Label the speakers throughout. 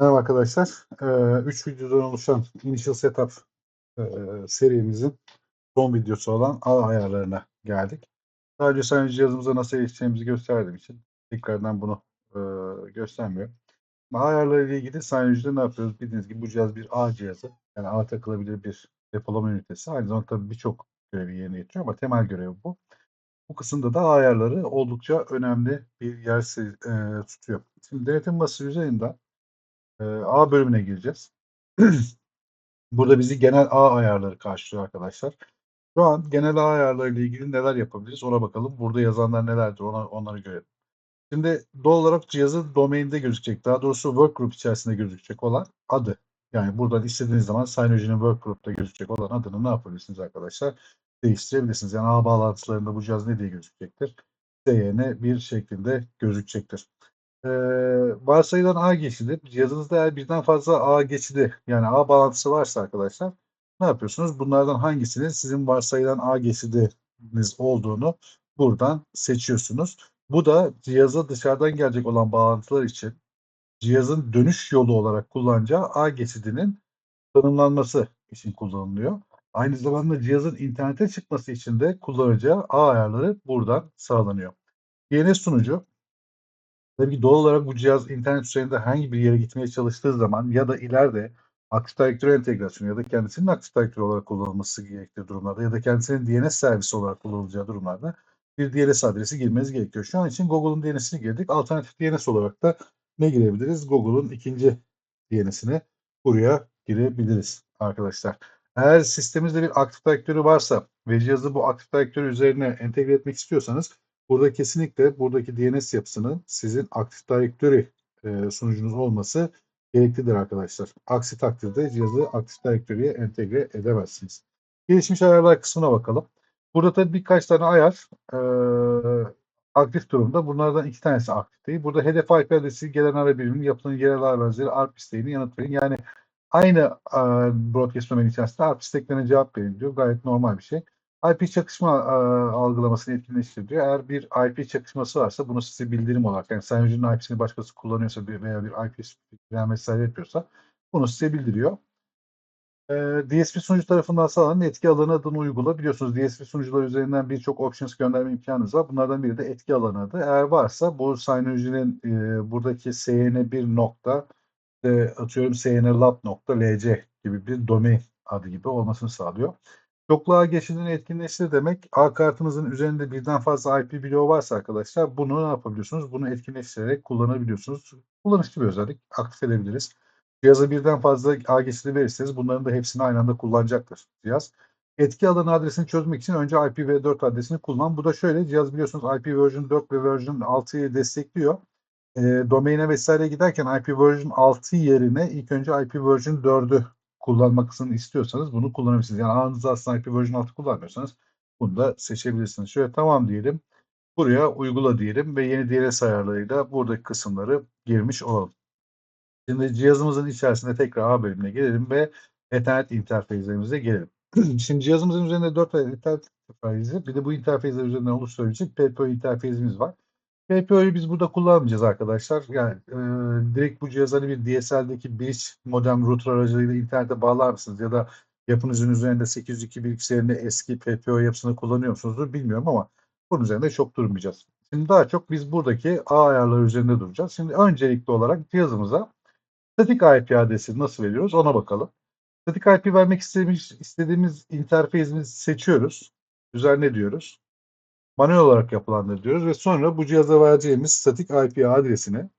Speaker 1: Merhaba arkadaşlar. 3 videodan oluşan Initial Setup eee, serimizin son videosu olan ağ ayarlarına geldik. Daha sadece cihazımıza nasıl erişeceğimizi gösterdiğim için tekrardan bunu eee göstermiyorum. Ağ ayarları ile ilgili Synology'de ne yapıyoruz? Bildiğiniz gibi bu cihaz bir ağ cihazı. Yani ağa takılabilir bir depolama ünitesi. Aynı zamanda tabii birçok görevi yerine getiriyor ama temel görevi bu. Bu kısımda da ayarları oldukça önemli bir yer eee, tutuyor. Şimdi denetim masası üzerinden Eee, A bölümüne gireceğiz. Burada bizi genel A ayarları karşılıyor arkadaşlar. Şu an genel A ayarları ile ilgili neler yapabiliriz ona bakalım. Burada yazanlar nelerdir ona, onları görelim. Şimdi doğal olarak cihazın domainde gözükecek. Daha doğrusu workgroup içerisinde gözükecek olan adı. Yani buradan istediğiniz zaman Synology'nin workgroup'ta gözükecek olan adını ne yapabilirsiniz arkadaşlar? Değiştirebilirsiniz. Yani ağ bağlantılarında bu cihaz ne diye gözükecektir? DYN bir şeklinde gözükecektir. Eee, varsayılan ağ geçidi, cihazınızda eğer birden fazla ağ geçidi yani ağ bağlantısı varsa arkadaşlar ne yapıyorsunuz? Bunlardan hangisinin sizin varsayılan ağ geçidiniz olduğunu buradan seçiyorsunuz. Bu da cihaza dışarıdan gelecek olan bağlantılar için cihazın dönüş yolu olarak kullanacağı ağ geçidinin tanımlanması için kullanılıyor. Aynı zamanda cihazın internete çıkması için de kullanacağı ağ ayarları buradan sağlanıyor. DNS sunucu Tabii ki doğal olarak bu cihaz internet üzerinde herhangi bir yere gitmeye çalıştığı zaman ya da ileride Active Directory entegrasyonu ya da kendisinin Active Directory olarak kullanılması gerektiği durumlarda ya da kendisinin DNS servisi olarak kullanılacağı durumlarda bir DNS adresi girmeniz gerekiyor. Şu an için Google'un DNS'ini girdik. Alternatif DNS olarak da ne girebiliriz? Google'un ikinci DNS'ini buraya girebiliriz arkadaşlar. Eğer sisteminizde bir Active Directory varsa ve cihazı bu Active Directory üzerine entegre etmek istiyorsanız Burada kesinlikle buradaki DNS yapısının sizin Active Directory e, sunucunuz olması gereklidir arkadaşlar. Aksi takdirde cihazı Active Directory'ye entegre edemezsiniz. Gelişmiş ayarlar kısmına bakalım. Burada tabii birkaç tane ayar e, aktif durumda. Bunlardan iki tanesi aktif değil. Burada hedef IP adresi gelen ara biriminin yapılan yerel ağ benzeri ARP isteğini yanıtlayın. Yani aynı e, broadcast domain içerisinde ARP isteklerine cevap verin diyor. Gayet normal bir şey. IP çakışma e, algılamasını etkinleştiriyor. Eğer bir IP çakışması varsa bunu size bildirim olarak yani Synology'nin IP'sini başkası kullanıyorsa veya bir IP veya vesaire yapıyorsa bunu size bildiriyor. E, DSP sunucu tarafından sağlanan etki alanı adını uygula. Biliyorsunuz DSP sunucular üzerinden birçok options gönderme imkanınız var. Bunlardan biri de etki alanı adı. Eğer varsa bu Synology'nin e, buradaki SN1 nokta e, atıyorum snlab.lc gibi bir domain adı gibi olmasını sağlıyor. Çoklu ağ geçidini etkinleştir demek ağ kartınızın üzerinde birden fazla IP bloğu varsa arkadaşlar bunu ne yapabiliyorsunuz? Bunu etkinleştirerek kullanabiliyorsunuz. Kullanışlı bir özellik. Aktif edebiliriz. Cihaza birden fazla ağ geçidi verirseniz bunların da hepsini aynı anda kullanacaktır cihaz. Etki alanı adresini çözmek için önce IPv4 adresini kullan. Bu da şöyle cihaz biliyorsunuz IP version 4 ve version 6'yı destekliyor. E, domaine vesaire giderken IP version 6 yerine ilk önce IP version 4'ü kullanmasını istiyorsanız bunu kullanabilirsiniz. Yani ağınızda aslında IP version 6 kullanmıyorsanız bunu da seçebilirsiniz. Şöyle tamam diyelim. Buraya uygula diyelim ve yeni DNS ayarlarıyla buradaki kısımları girmiş olalım. Şimdi cihazımızın içerisinde tekrar A bölümüne gelelim ve Ethernet interfezlerimize gelelim. Şimdi cihazımızın üzerinde 4 adet Ethernet interfezi bir de bu interfezler üzerinden oluşturabilecek PPO interfezimiz var. PPO'yu biz burada kullanmayacağız arkadaşlar. Yani e, direkt bu cihaz hani bir DSL'deki bridge modem router aracılığıyla internete bağlar mısınız? Ya da yapınızın üzerinde 802 bilgisayarında eski PPO yapısını kullanıyor musunuzdur bilmiyorum ama bunun üzerinde çok durmayacağız. Şimdi daha çok biz buradaki ağ ayarları üzerinde duracağız. Şimdi öncelikli olarak cihazımıza statik IP adresi nasıl veriyoruz ona bakalım. Statik IP vermek istediğimiz, istediğimiz interfezimizi seçiyoruz. Üzerine diyoruz manuel olarak yapılandır diyoruz ve sonra bu cihaza vereceğimiz statik IP adresini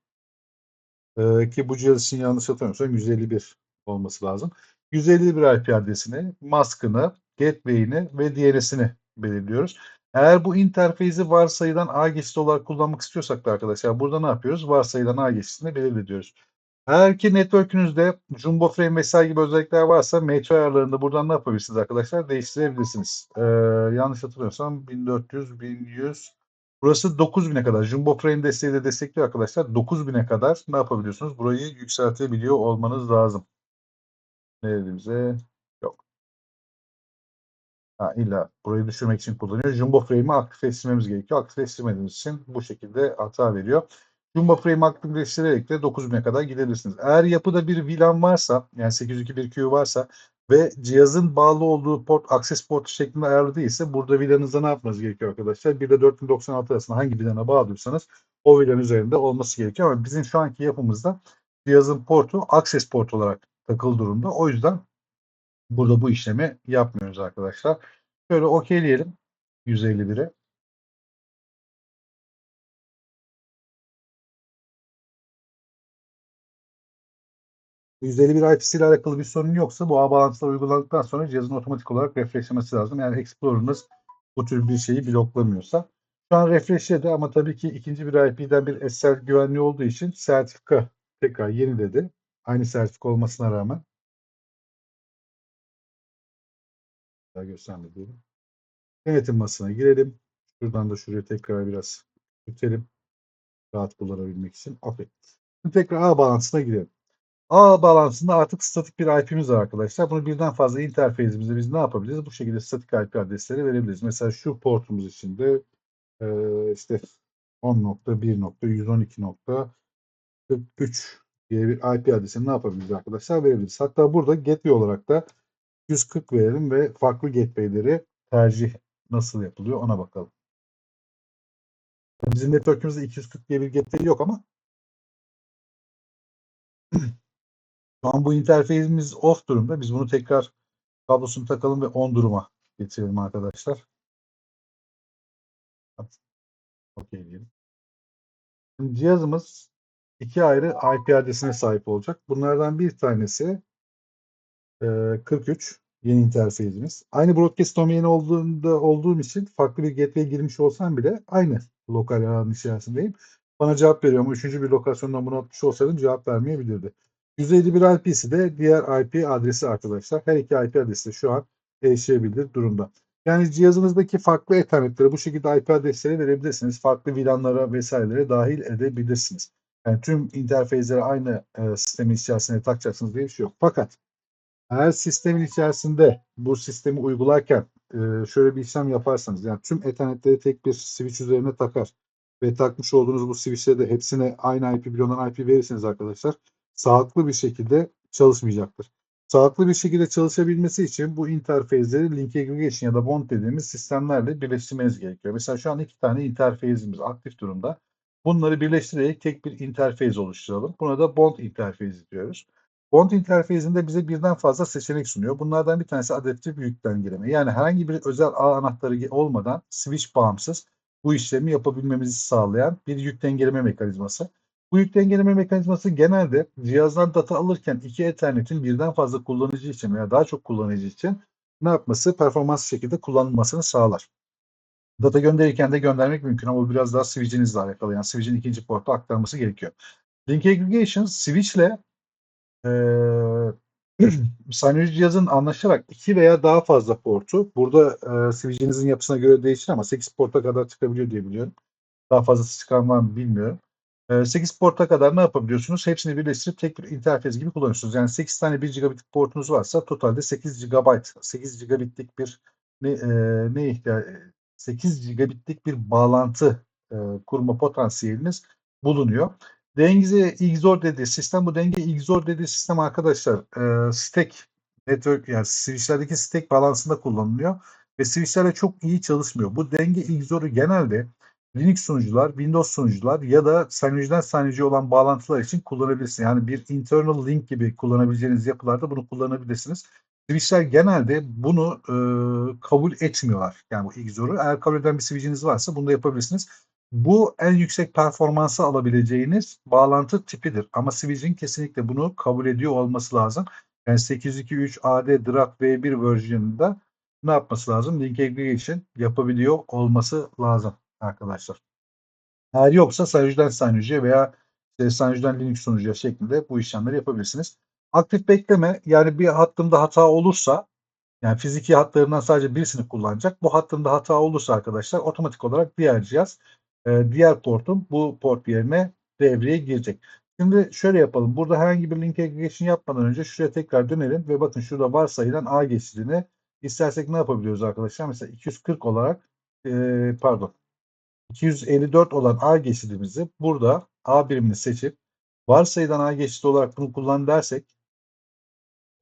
Speaker 1: e, ki bu cihaz için yanlış hatırlamıyorsam 151 olması lazım. 151 IP adresini, maskını, gateway'ini ve DNS'ini belirliyoruz. Eğer bu interfeyzi varsayılan ağ geçidi olarak kullanmak istiyorsak da arkadaşlar burada ne yapıyoruz? Varsayılan ağ geçidini belirliyoruz. Eğer ki network'ünüzde Jumbo Frame vesaire gibi özellikler varsa metro ayarlarında buradan ne yapabilirsiniz arkadaşlar? Değiştirebilirsiniz. Ee, yanlış hatırlıyorsam 1400, 1100 Burası 9000'e kadar. Jumbo Frame desteği de destekliyor arkadaşlar. 9000'e kadar ne yapabiliyorsunuz? Burayı yükseltebiliyor olmanız lazım. Ne dediğimize yok. Ha, illa burayı düşürmek için kullanıyor. Jumbo Frame'i aktifleştirmemiz gerekiyor. Aktifleştirmediğimiz için bu şekilde hata veriyor. Jumbo frame aktifleştirerek de 9000'e kadar gidebilirsiniz. Eğer yapıda bir VLAN varsa yani 802.1Q varsa ve cihazın bağlı olduğu port access portu şeklinde ayarlı değilse burada VLAN'ınızda ne yapmanız gerekiyor arkadaşlar? Bir de 4096 arasında hangi VLAN'a bağlıysanız o VLAN üzerinde olması gerekiyor ama bizim şu anki yapımızda cihazın portu access port olarak takılı durumda. O yüzden burada bu işlemi yapmıyoruz arkadaşlar. Şöyle okeyleyelim 151'i. %51 IP'si ile alakalı bir sorun yoksa bu ağ bağlantıları uyguladıktan sonra cihazın otomatik olarak refreshlemesi lazım. Yani Explorer'ınız bu tür bir şeyi bloklamıyorsa. Şu an refreshledi ama tabii ki ikinci bir IP'den bir SSL güvenliği olduğu için sertifika tekrar yeniledi. Aynı sertifika olmasına rağmen. Daha gösterme diyelim. Denetim masasına girelim. Şuradan da şuraya tekrar biraz küçültelim. Rahat kullanabilmek için. Şimdi tekrar ağ bağlantısına girelim. Ağ bağlantısında artık statik bir IP'miz var arkadaşlar. Bunu birden fazla interfeysimizde biz ne yapabiliriz? Bu şekilde statik IP adresleri verebiliriz. Mesela şu portumuz için de e, işte 10.1.112.43 diye bir IP adresini ne yapabiliriz arkadaşlar? Verebiliriz. Hatta burada gateway olarak da 140 verelim ve farklı gateway'leri tercih nasıl yapılıyor ona bakalım. Bizim network'ümüzde 240 diye bir gateway yok ama Şu an bu interfeyimiz off durumda. Biz bunu tekrar kablosunu takalım ve on duruma getirelim arkadaşlar. Okey diyelim. Şimdi cihazımız iki ayrı IP adresine sahip olacak. Bunlardan bir tanesi 43 yeni interfeyimiz. Aynı broadcast domain olduğunda olduğum için farklı bir gateway girmiş olsam bile aynı lokal alanın içerisindeyim. Bana cevap veriyor ama üçüncü bir lokasyondan bunu atmış olsaydım cevap vermeyebilirdi. 151 IP'si de diğer IP adresi arkadaşlar. Her iki IP adresi de şu an erişilebilir durumda. Yani cihazınızdaki farklı ethernetlere bu şekilde IP adresleri verebilirsiniz. Farklı VLAN'lara vesairelere dahil edebilirsiniz. Yani tüm interfeyzleri aynı e, sistemin içerisine takacaksınız diye bir şey yok. Fakat eğer sistemin içerisinde bu sistemi uygularken e, şöyle bir işlem yaparsanız yani tüm ethernetleri tek bir switch üzerine takar ve takmış olduğunuz bu switch'e de hepsine aynı IP bloğundan IP verirseniz arkadaşlar sağlıklı bir şekilde çalışmayacaktır. Sağlıklı bir şekilde çalışabilmesi için bu interfeyzleri link aggregation ya da bond dediğimiz sistemlerle birleştirmeniz gerekiyor. Mesela şu an iki tane interfeyzimiz aktif durumda. Bunları birleştirerek tek bir interfeyz oluşturalım. Buna da bond interfeyzi diyoruz. Bond interfeyzinde bize birden fazla seçenek sunuyor. Bunlardan bir tanesi adaptif büyük dengeleme. Yani herhangi bir özel ağ anahtarı olmadan switch bağımsız bu işlemi yapabilmemizi sağlayan bir yük dengeleme mekanizması. Bu yük dengeleme mekanizması genelde cihazdan data alırken iki ethernetin birden fazla kullanıcı için veya daha çok kullanıcı için ne yapması? Performans şekilde kullanılmasını sağlar. Data gönderirken de göndermek mümkün ama biraz daha switch'inizle alakalı. Yani switch'in ikinci porta aktarması gerekiyor. Link aggregation switch ile e, Synology cihazın anlaşarak iki veya daha fazla portu burada e, switch'inizin yapısına göre değişir ama 8 porta kadar çıkabiliyor diye biliyorum. Daha fazlası çıkan var mı bilmiyorum. 8 porta kadar ne yapabiliyorsunuz? Hepsini birleştirip tek bir interfez gibi kullanıyorsunuz. Yani 8 tane 1 gigabit portunuz varsa totalde 8 GB, 8 gigabitlik bir ne, e, ne ihtiyaç 8 gigabitlik bir bağlantı e, kurma potansiyeliniz bulunuyor. Denge XOR dediği sistem bu denge XOR dediği sistem arkadaşlar e, stack network yani switchlerdeki stack balansında kullanılıyor ve switchlerle çok iyi çalışmıyor. Bu denge XOR'u genelde Linux sunucular, Windows sunucular ya da Synology'den Synology olan bağlantılar için kullanabilirsiniz. Yani bir internal link gibi kullanabileceğiniz yapılarda bunu kullanabilirsiniz. Switch'ler genelde bunu e, kabul etmiyorlar. Yani bu XOR'u. Eğer kabul eden bir switch'iniz varsa bunu da yapabilirsiniz. Bu en yüksek performansı alabileceğiniz bağlantı tipidir. Ama switch'in kesinlikle bunu kabul ediyor olması lazım. Yani 823 AD Draft V1 versiyonunda ne yapması lazım? Link aggregation yapabiliyor olması lazım arkadaşlar. Eğer yoksa Synology'den Synology'ye veya işte Synology'den Linux sunucuya şeklinde bu işlemleri yapabilirsiniz. Aktif bekleme yani bir hattımda hata olursa yani fiziki hatlarından sadece birisini kullanacak. Bu hattımda hata olursa arkadaşlar otomatik olarak diğer cihaz e, diğer portum bu port yerine devreye girecek. Şimdi şöyle yapalım. Burada herhangi bir link aggregation yapmadan önce şuraya tekrar dönelim ve bakın şurada varsayılan A geçidini istersek ne yapabiliyoruz arkadaşlar? Mesela 240 olarak e, pardon 254 olan A geçidimizi burada A birimini seçip varsayılan A geçişi olarak bunu kullan dersek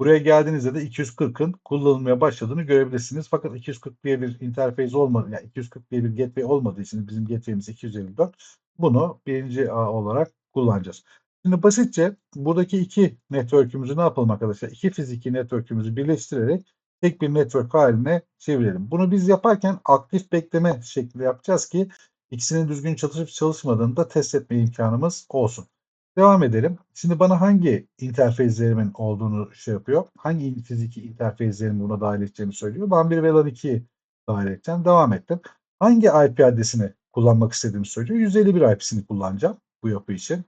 Speaker 1: buraya geldiğinizde de 240'ın kullanılmaya başladığını görebilirsiniz. Fakat 240 diye bir interface olmadı, yani 240 diye bir gateway olmadığı için bizim gateway'imiz 254. Bunu birinci A olarak kullanacağız. Şimdi basitçe buradaki iki network'ümüzü ne yapalım arkadaşlar? İki fiziki network'ümüzü birleştirerek tek bir network haline çevirelim. Bunu biz yaparken aktif bekleme şeklinde yapacağız ki ikisinin düzgün çalışıp çalışmadığını da test etme imkanımız olsun. Devam edelim. Şimdi bana hangi interfezlerimin olduğunu şey yapıyor. Hangi fiziki interfezlerimi buna dahil edeceğimi söylüyor. Ben bir VLAN 2'yi dahil edeceğim. Devam ettim. Hangi IP adresini kullanmak istediğimi söylüyor. 151 IP'sini kullanacağım bu yapı için.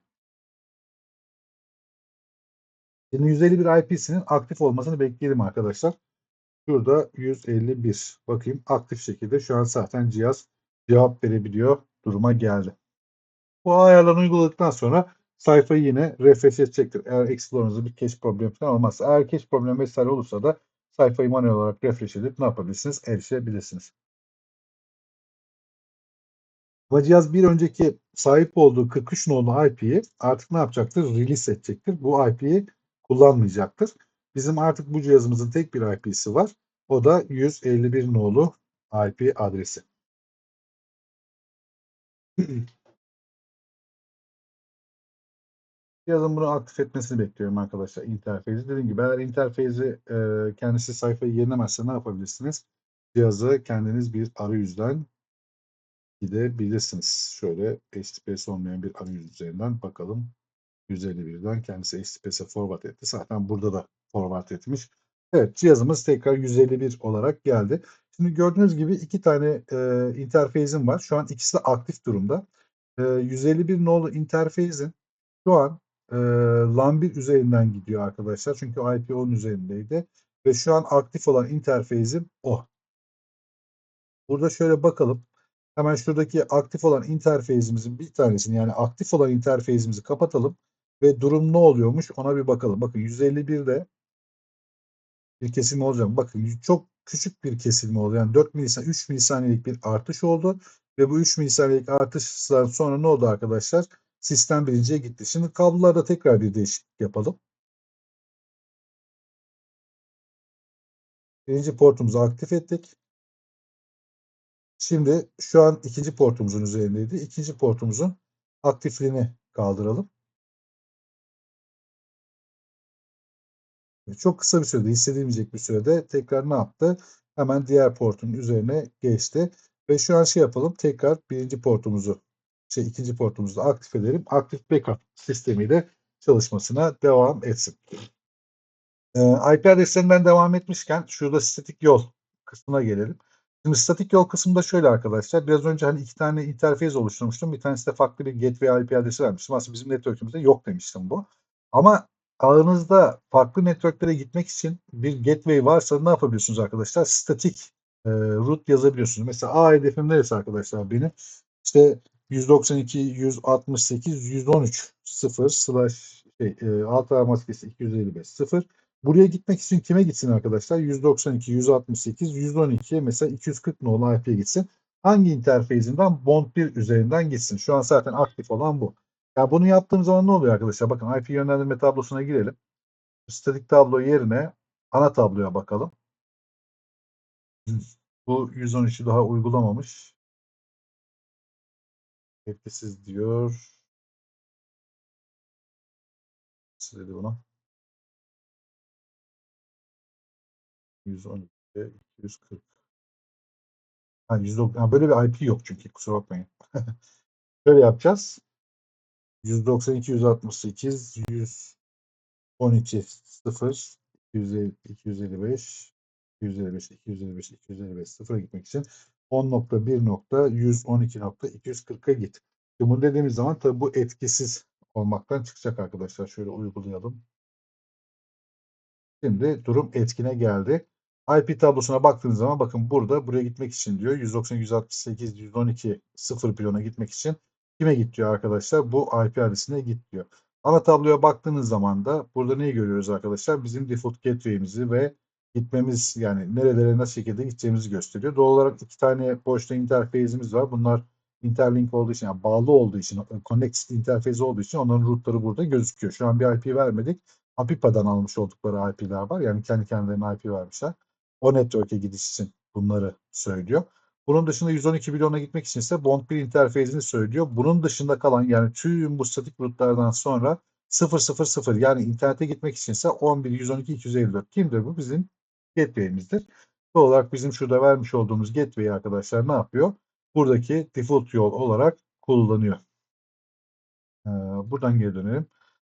Speaker 1: Şimdi 151 IP'sinin aktif olmasını bekleyelim arkadaşlar. Şurada 151. Bakayım aktif şekilde şu an zaten cihaz cevap verebiliyor duruma geldi. Bu ayarlarını uyguladıktan sonra sayfayı yine refresh edecektir. Eğer Explorer'ınızda bir cache problemi falan olmazsa. Eğer cache problemi vesaire olursa da sayfayı manuel olarak refresh edip ne yapabilirsiniz? Erişebilirsiniz. Ama cihaz bir önceki sahip olduğu 43 nolu IP'yi artık ne yapacaktır? Release edecektir. Bu IP'yi kullanmayacaktır. Bizim artık bu cihazımızın tek bir IP'si var. O da 151 nolu IP adresi. Cihazın bunu aktif etmesini bekliyorum arkadaşlar interfeyzi. Dediğim gibi eğer interfeyzi e, kendisi sayfayı yenilemezse ne yapabilirsiniz? Cihazı kendiniz bir arayüzden gidebilirsiniz. Şöyle HTTPS olmayan bir arayüz üzerinden bakalım. 151'den kendisi HTTPS'e forward etti. Zaten burada da forward etmiş. Evet cihazımız tekrar 151 olarak geldi. Şimdi gördüğünüz gibi iki tane e, interfeyzim var. Şu an ikisi de aktif durumda. E, 151 nolu interfeyzin şu an e, LAN 1 üzerinden gidiyor arkadaşlar. Çünkü IP 10 üzerindeydi. Ve şu an aktif olan interfeyzim o. Burada şöyle bakalım. Hemen şuradaki aktif olan interfeyzimizin bir tanesini yani aktif olan interfeyzimizi kapatalım ve durum ne oluyormuş ona bir bakalım. Bakın 151'de bir kesilme olacak. Bakın çok küçük bir kesilme oldu. Yani 4 milisaniye, 3 milisaniyelik bir artış oldu. Ve bu 3 milisaniyelik artıştan sonra ne oldu arkadaşlar? Sistem birinciye gitti. Şimdi kablolarda tekrar bir değişiklik yapalım. Birinci portumuzu aktif ettik. Şimdi şu an ikinci portumuzun üzerindeydi. İkinci portumuzun aktifliğini kaldıralım. Çok kısa bir sürede, hissedilmeyecek bir sürede tekrar ne yaptı? Hemen diğer portun üzerine geçti. Ve şu an şey yapalım. Tekrar birinci portumuzu, şey ikinci portumuzu aktif edelim. Aktif backup sistemiyle çalışmasına devam etsin. Ee, IP adreslerinden devam etmişken şurada statik yol kısmına gelelim. Şimdi statik yol kısmında şöyle arkadaşlar. Biraz önce hani iki tane interfez oluşturmuştum. Bir tanesi de farklı bir gateway IP adresi vermiştim. Aslında bizim network'ümüzde yok demiştim bu. Ama ağınızda farklı networklere gitmek için bir gateway varsa ne yapabiliyorsunuz arkadaşlar? Statik e, root yazabiliyorsunuz. Mesela A hedefim neresi arkadaşlar benim? İşte 192, 168, 113 0 slash şey, e, alt ağ maskesi 255 0. Buraya gitmek için kime gitsin arkadaşlar? 192, 168, 112 mesela 240 nolu IP'ye gitsin. Hangi interfeyzinden Bond 1 üzerinden gitsin? Şu an zaten aktif olan bu. Ya bunu yaptığım zaman ne oluyor arkadaşlar? Bakın IP yönlendirme tablosuna girelim. Statik tablo yerine ana tabloya bakalım. Bu 113'ü daha uygulamamış. Etkisiz diyor. Nasıl dedi bunu? 112, 240. Ha, 190, ha, böyle bir IP yok çünkü kusura bakmayın. Şöyle yapacağız. 192, 168, 112, 0, 250, 255, 255, 255, 255, 0'a gitmek için 10.1.112.240'a git. Şimdi bunu dediğimiz zaman tabi bu etkisiz olmaktan çıkacak arkadaşlar. Şöyle uygulayalım. Şimdi durum etkine geldi. IP tablosuna baktığınız zaman bakın burada buraya gitmek için diyor 190, 168, 112 0 pilona gitmek için kime git diyor arkadaşlar? Bu IP adresine git diyor. Ana tabloya baktığınız zaman da burada neyi görüyoruz arkadaşlar? Bizim default gateway'imizi ve gitmemiz yani nerelere nasıl şekilde gideceğimizi gösteriyor. Doğal olarak iki tane boşta interface'imiz var. Bunlar interlink olduğu için yani bağlı olduğu için connected interface olduğu için onların rootları burada gözüküyor. Şu an bir IP vermedik. Apipa'dan almış oldukları IP'ler var. Yani kendi kendilerine IP vermişler. O network'e gidiş için bunları söylüyor. Bunun dışında 112 milyona gitmek için ise Bond 1 interface'ini söylüyor. Bunun dışında kalan yani tüm bu statik rootlardan sonra 000 yani internete gitmek için ise 11, 112, 254. Kimdir bu? Bizim gateway'imizdir. Doğal olarak bizim şurada vermiş olduğumuz gateway arkadaşlar ne yapıyor? Buradaki default yol olarak kullanıyor. Ee, buradan geri dönelim.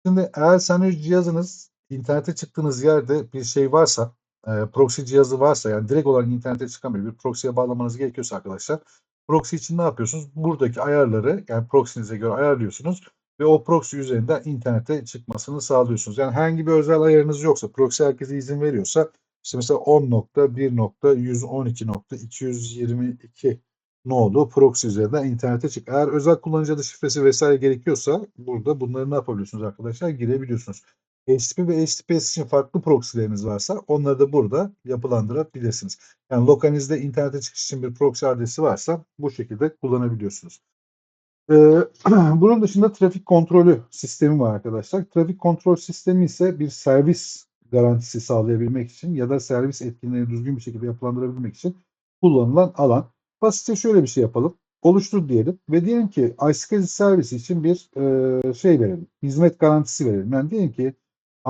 Speaker 1: Şimdi eğer Synology cihazınız internete çıktığınız yerde bir şey varsa, e, proxy cihazı varsa yani direkt olarak internete çıkamıyor. Bir proxy'ye bağlamanız gerekiyorsa arkadaşlar proxy için ne yapıyorsunuz? Buradaki ayarları yani proxy'nize göre ayarlıyorsunuz ve o proxy üzerinden internete çıkmasını sağlıyorsunuz. Yani herhangi bir özel ayarınız yoksa, proxy herkese izin veriyorsa işte mesela 10.1.112.222 nolu proxy üzerinden internete çık. Eğer özel kullanıcı adı şifresi vesaire gerekiyorsa burada bunları ne yapabiliyorsunuz arkadaşlar? Girebiliyorsunuz. HTTP ve HTTPS için farklı proxy'leriniz varsa onları da burada yapılandırabilirsiniz. Yani lokalinizde internete çıkış için bir proxy adresi varsa bu şekilde kullanabiliyorsunuz. Ee, bunun dışında trafik kontrolü sistemi var arkadaşlar. Trafik kontrol sistemi ise bir servis garantisi sağlayabilmek için ya da servis etkinliğini düzgün bir şekilde yapılandırabilmek için kullanılan alan. Basitçe şöyle bir şey yapalım. Oluştur diyelim ve diyelim ki iSCSI servisi için bir e, şey verelim. Hizmet garantisi verelim. Yani diyelim ki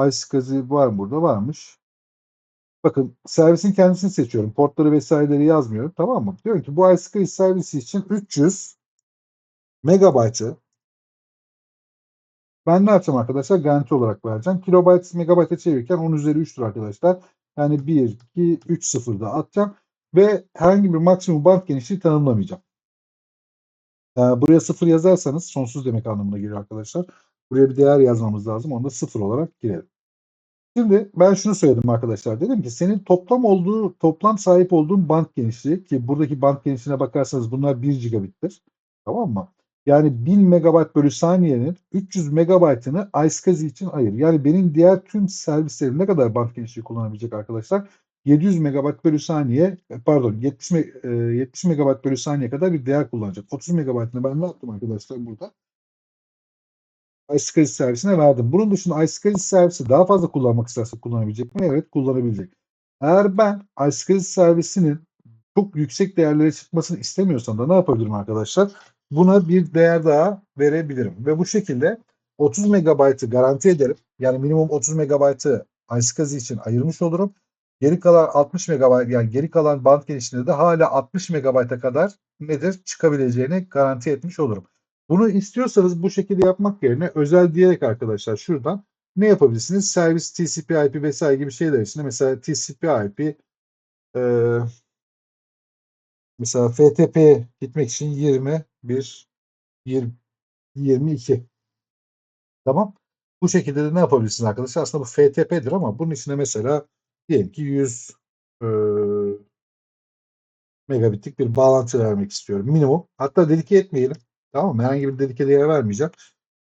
Speaker 1: iSCSI var mı burada? Varmış. Bakın servisin kendisini seçiyorum. Portları vesaireleri yazmıyorum. Tamam mı? Diyorum ki bu iSCSI servisi için 300 megabaytı ben ne yapacağım arkadaşlar? Garanti olarak vereceğim. Kilobayt megabayta çevirirken 10 üzeri 3'tür arkadaşlar. Yani 1, 2, 3 sıfırda atacağım. Ve herhangi bir maksimum band genişliği tanımlamayacağım. Ee, buraya sıfır yazarsanız sonsuz demek anlamına geliyor arkadaşlar. Buraya bir değer yazmamız lazım. Onu da sıfır olarak girelim. Şimdi ben şunu söyledim arkadaşlar. Dedim ki senin toplam olduğu, toplam sahip olduğun band genişliği ki buradaki band genişliğine bakarsanız bunlar 1 gigabittir. Tamam mı? Yani 1000 megabayt bölü saniyenin 300 megabaytını iSCSI için ayır. Yani benim diğer tüm servislerim ne kadar band genişliği kullanabilecek arkadaşlar? 700 megabayt bölü saniye pardon 70, 70 megabayt bölü saniye kadar bir değer kullanacak. 30 megabaytını ben ne yaptım arkadaşlar burada? iSCSI servisine verdim. Bunun dışında iSCSI servisi daha fazla kullanmak isterse kullanabilecek mi? Evet kullanabilecek. Eğer ben iSCSI servisinin çok yüksek değerlere çıkmasını istemiyorsam da ne yapabilirim arkadaşlar? Buna bir değer daha verebilirim. Ve bu şekilde 30 megabaytı garanti ederim. Yani minimum 30 megabaytı iSCSI için ayırmış olurum. Geri kalan 60 megabayt yani geri kalan band genişliğinde de hala 60 megabayta kadar nedir çıkabileceğini garanti etmiş olurum. Bunu istiyorsanız bu şekilde yapmak yerine özel diyerek arkadaşlar şuradan ne yapabilirsiniz? Servis TCP IP vesaire gibi şeyler için mesela TCP IP e, mesela FTP gitmek için 20 1 20, 22 tamam. Bu şekilde de ne yapabilirsiniz arkadaşlar? Aslında bu FTP'dir ama bunun içine mesela diyelim ki 100 e, megabitlik bir bağlantı vermek istiyorum. Minimum. Hatta dedike etmeyelim. Tamam mı? Herhangi bir dedike değer vermeyeceğim.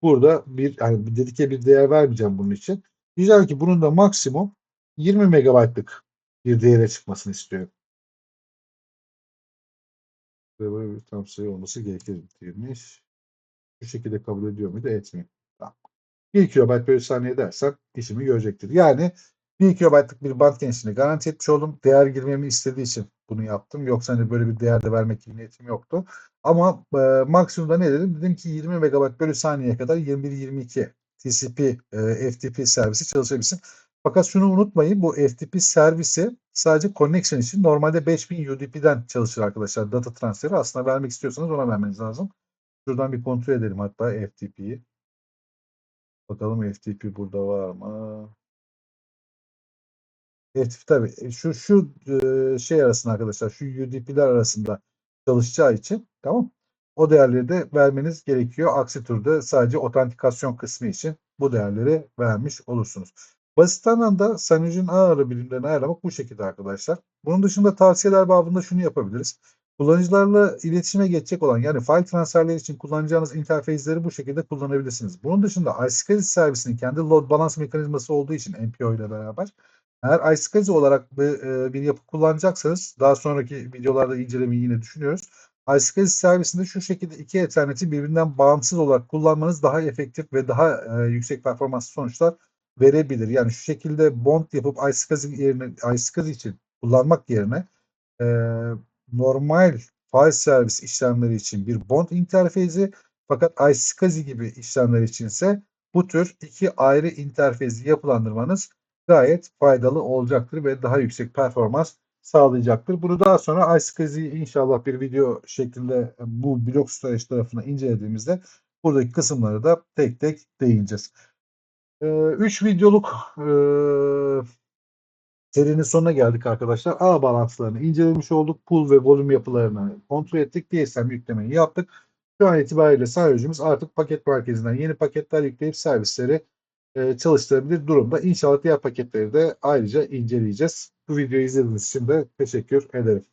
Speaker 1: Burada bir yani bir dedike bir değer vermeyeceğim bunun için. Diyeceğim ki bunun da maksimum 20 megabaytlık bir değere çıkmasını istiyorum. Ve böyle bir tam sayı olması gerekir demiş. Bu şekilde kabul ediyor muydu? Etmiyor. Tamam. 1 kilobayt bölü saniye dersen işimi görecektir. Yani 1 kilobaytlık bir band genişliğini garanti etmiş oldum. Değer girmemi istediği için bunu yaptım. Yoksa hani böyle bir değerde vermek gibi niyetim yoktu. Ama e, maksimumda ne dedim? Dedim ki 20 megabayt bölü saniyeye kadar 21-22 TCP, e, FTP servisi çalışabilsin. Fakat şunu unutmayın bu FTP servisi sadece connection için normalde 5000 UDP'den çalışır arkadaşlar. Data transferi aslında vermek istiyorsanız ona vermeniz lazım. Şuradan bir kontrol edelim hatta FTP'yi. Bakalım FTP burada var mı? FTP tabii şu şu şey arasında arkadaşlar şu UDP'ler arasında çalışacağı için tamam o değerleri de vermeniz gerekiyor. Aksi türde sadece otantikasyon kısmı için bu değerleri vermiş olursunuz. Basit anlamda Synology'nin ağ ara birimlerini ayarlamak bu şekilde arkadaşlar. Bunun dışında tavsiyeler babında şunu yapabiliriz. Kullanıcılarla iletişime geçecek olan yani file transferleri için kullanacağınız interface'leri bu şekilde kullanabilirsiniz. Bunun dışında iSCSI servisinin kendi load balance mekanizması olduğu için MPO ile beraber eğer iSCSI olarak bir, bir yapı kullanacaksanız daha sonraki videolarda incelemeyi yine düşünüyoruz. iSCSI servisinde şu şekilde iki Ethernet'i birbirinden bağımsız olarak kullanmanız daha efektif ve daha e, yüksek performanslı sonuçlar verebilir. Yani şu şekilde bond yapıp iSCSI yerine iSCSI için kullanmak yerine e, normal file servis işlemleri için bir bond interfeyzi fakat iSCSI gibi işlemler içinse bu tür iki ayrı interfeyzi yapılandırmanız gayet faydalı olacaktır ve daha yüksek performans sağlayacaktır. Bunu daha sonra iSCSI'yi inşallah bir video şeklinde bu blok storage tarafına incelediğimizde buradaki kısımları da tek tek değineceğiz. 3 videoluk e, serinin sonuna geldik arkadaşlar. Ağ bağlantılarını incelemiş olduk. Pool ve volüm yapılarını kontrol ettik. DSM yüklemeyi yaptık. Şu an itibariyle sayıcımız artık paket merkezinden yeni paketler yükleyip servisleri e, çalıştırabilir durumda. İnşallah diğer paketleri de ayrıca inceleyeceğiz. Bu videoyu izlediğiniz için de teşekkür ederim.